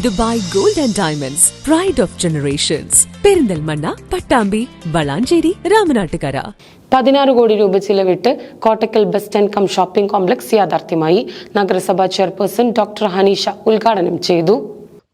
Dubai gold and diamonds pride of generations Perinthalmanna Pattambi Valanchery Ramanattukara. പതിനാറ് കോടി രൂപ ചിലവിട്ട് Kottakkal bus stand cum shopping complex യാഥാർത്ഥ്യമായി നഗരസഭാ chairperson doctor Haneesha ഉദ്ഘാടനം ചെയ്തു.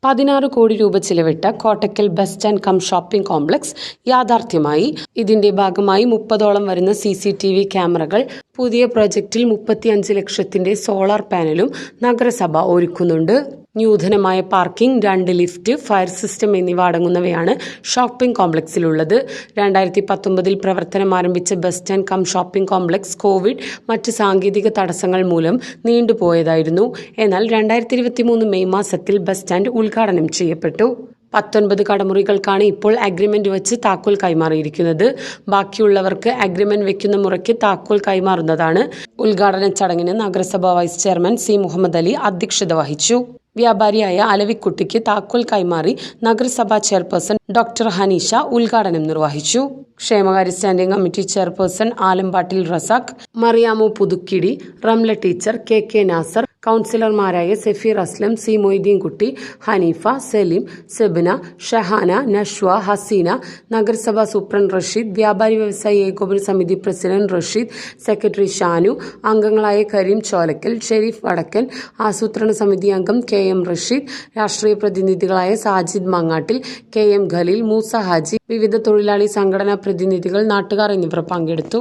പതിനാറ് കോടി രൂപ ചിലവിട്ട് Kottakkal bus stand cum shopping complex യാഥാർത്ഥ്യമായി. ഇതിന്റെ ഭാഗമായി മുപ്പതോളം വരുന്ന സി സി ടി വി ക്യാമറകൾ പുതിയ പ്രൊജക്ടിൽ മുപ്പത്തിയഞ്ച് ലക്ഷത്തിന്റെ സോളാർ പാനലും നഗരസഭ ഒരുക്കുന്നുണ്ട്. നൂതനമായ പാർക്കിംഗ് രണ്ട് ലിഫ്റ്റ് ഫയർ സിസ്റ്റം എന്നിവ അടങ്ങുന്നവയാണ് ഷോപ്പിംഗ് കോംപ്ലക്സിലുള്ളത്. രണ്ടായിരത്തി പത്തൊമ്പതിൽ പ്രവർത്തനം ആരംഭിച്ച bus stand cum shopping complex Covid മറ്റ് സാങ്കേതിക തടസ്സങ്ങൾ മൂലം നീണ്ടുപോയതായിരുന്നു. എന്നാൽ രണ്ടായിരത്തി ഇരുപത്തി മൂന്ന് മെയ് മാസത്തിൽ ബസ് സ്റ്റാൻഡ് ഉദ്ഘാടനം ചെയ്യപ്പെട്ടു. പത്തൊൻപത് കടമുറികൾക്കാണ് ഇപ്പോൾ അഗ്രിമെന്റ് വെച്ച് താക്കോൽ കൈമാറിയിരിക്കുന്നത്. ബാക്കിയുള്ളവർക്ക് അഗ്രിമെന്റ് വെക്കുന്ന മുറയ്ക്ക് താക്കോൽ കൈമാറുന്നതാണ്. ഉദ്ഘാടന ചടങ്ങിന് നഗരസഭാ vice chairman C Muhammad Ali അധ്യക്ഷത വഹിച്ചു. വ്യാപാരിയായ അലവിക്കുട്ടിക്ക് താക്കോൽ കൈമാറി നഗരസഭാ ചെയർപേഴ്സൺ ഡോക്ടർ ഹനീഷ ഉദ്ഘാടനം നിർവഹിച്ചു. ക്ഷേമകാര്യ standing committee chairperson Alampattil Razak Mariyamu Puthukkidi Ramla teacher K K Nasar കൗൺസിലർമാരായ സഫീർ അസ്ലം സി മൊയ്തീൻ കുട്ടി ഹനീഫ സലീം സെബിന ഷഹാന നഷ്വ ഹസീന നഗരസഭാ സൂപ്രണ്ട് റഷീദ് വ്യാപാരി വ്യവസായി ഏകോപന സമിതി പ്രസിഡന്റ് റഷീദ് സെക്രട്ടറി ഷാനു അംഗങ്ങളായ കരീം ചോലക്കൽ ഷെരീഫ് വടക്കൻ ആസൂത്രണ സമിതി അംഗം കെ എം റഷീദ് രാഷ്ട്രീയ പ്രതിനിധികളായ സാജിദ് മങ്ങാട്ടിൽ കെ എം ഖലീൽ മൂസ ഹാജി വിവിധ തൊഴിലാളി സംഘടനാ പ്രതിനിധികൾ നാട്ടുകാർ എന്നിവർ പങ്കെടുത്തു.